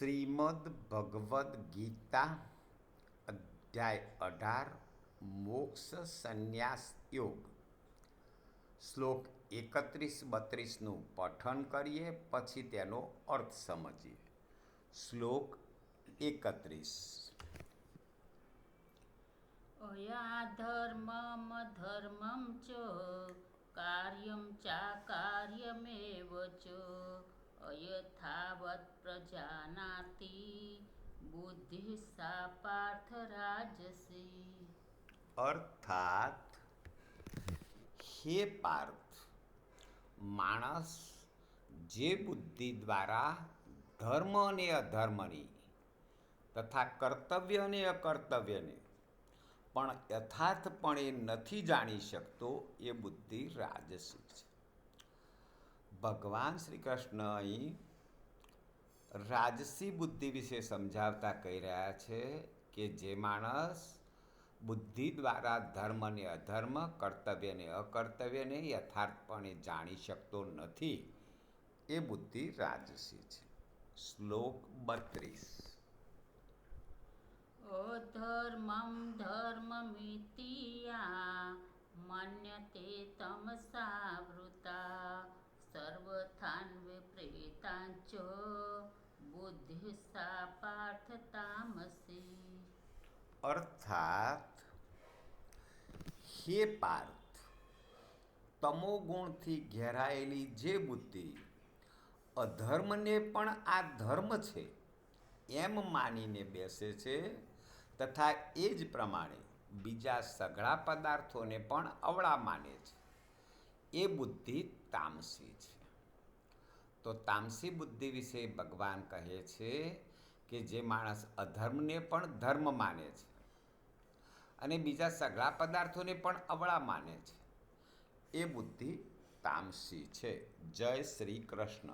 શ્રીમદ ભગવદ્ ગીતા અધ્યાય અઢાર, મોક્ષ સંન્યાસ યોગ. શ્લોક એકત્રીસ બત્રીસનું પઠન કરીએ, પછી તેનો અર્થ સમજીએ. શ્લોક એકત્રીસ. અયાધર્મમધર્મં ચ, કાર્યમ ચા કાર્યમેવ ચ. અયથાવत् પ્રજાનાતિ બુદ્ધિ સા પાર્થ રાજસી અર્થાત હે પાર્થ માણસ જે બુદ્ધિ દ્વારા ધર્મ અને અધર્મની તથા કર્તવ્ય અને અકર્તવ્યને પણ યથાર્થપણે નથી જાણી શકતો એ બુદ્ધિ રાજસી છે ભગવાન શ્રી કૃષ્ણ અહીં રાજસી બુદ્ધિ વિશે સમજાવતા કહી રહ્યા છે કે જે માણસ બુદ્ધિ દ્વારા ધર્મને અધર્મ, કર્તવ્યને અકર્તવ્યને યથાર્થપણે જાણી શકતો નથી, એ બુદ્ધિ રાજસી છે. શ્લોક બત્રીસ. અધર્મમ ધર્મમિતિયા, મન્યતે તમસાવૃતા સર્વથાન અર્થાત હે પાર્થ તમોગુણથી ઘેરાયેલી જે બુદ્ધિ અધર્મને પણ આ ધર્મ છે, એમ માનીને બેસે છે તથા એ જ પ્રમાણે બીજા સઘળા પદાર્થોને પણ અવળા માને છે. એ બુદ્ધિ તામસી. તો તામસી બુદ્ધિ વિશે ભગવાન કહે છે કે જે માણસ અધર્મને પણ ધર્મ માને છે અને બીજા સઘળા પદાર્થોને પણ અવળા માને છે. એ બુદ્ધિ તામસી છે. જય શ્રી કૃષ્ણ.